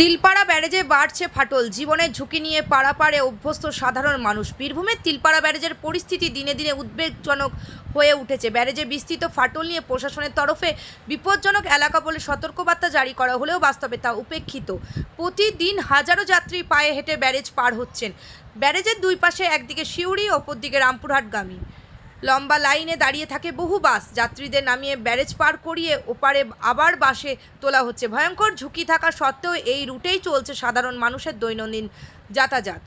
তিলপাড়া ব্যারেজে বাড়ছে ফাটল। জীবনের ঝুঁকি নিয়ে পাড়াপাড়ে অভ্যস্ত সাধারণ মানুষ। বীরভূমের তিলপাড়া ব্যারেজের পরিস্থিতি দিনে দিনে উদ্বেগজনক হয়ে উঠেছে। ব্যারেজে বিস্তৃত ফাটল নিয়ে প্রশাসনের তরফে বিপজ্জনক এলাকা বলে সতর্কবার্তা জারি করা হলেও বাস্তবে তা উপেক্ষিত। প্রতিদিন হাজারো যাত্রী পায়ে হেঁটে ব্যারেজ পার হচ্ছেন। ব্যারেজের দুই পাশে একদিকে সিউড়ি, অপরদিকে রামপুরহাটগামী। লম্বা লাইনে দাঁড়িয়ে থাকে বহু বাস। যাত্রীদের নামিয়ে ব্যারেজ পার করিয়ে ওপারে আবার বাসে তোলা হচ্ছে। ভয়ঙ্কর ঝুঁকি থাকা সত্ত্বেও এই রুটেই চলছে সাধারণ মানুষের দৈনন্দিন যাতায়াত।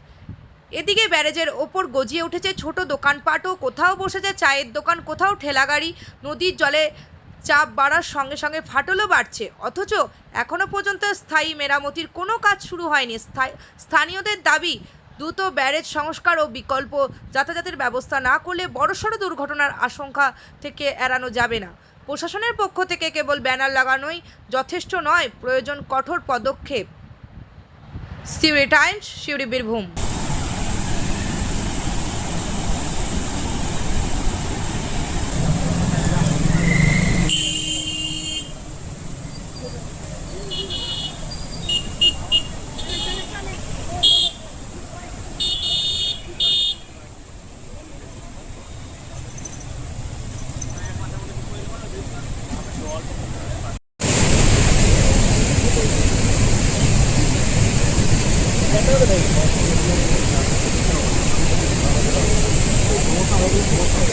এদিকে ব্যারেজের ওপর গজিয়ে উঠেছে ছোট দোকানপাটও। কোথাও বসেছে চায়ের দোকান, কোথাও ঠেলাগাড়ি নদীর জলে চাপ বাড়ার সঙ্গে সঙ্গে ফাটলও বাড়ছে। অথচ এখনও পর্যন্ত স্থায়ী মেরামতির কোনো কাজ শুরু হয়নি। স্থায়ী স্থানীয়দের দাবি দ্রুত ব্যারেজ সংস্কার ও বিকল্প যাতায়াতের ব্যবস্থা না করলে বড়সড় দুর্ঘটনার আশঙ্কা থেকে এড়ানো যাবে না। প্রশাসনের পক্ষ থেকে কেবল ব্যানার লাগানোই যথেষ্ট নয়, প্রয়োজন কঠোর পদক্ষেপ। সিউড়ি টাইমস, সিউড়ি বীরভূম। Okay.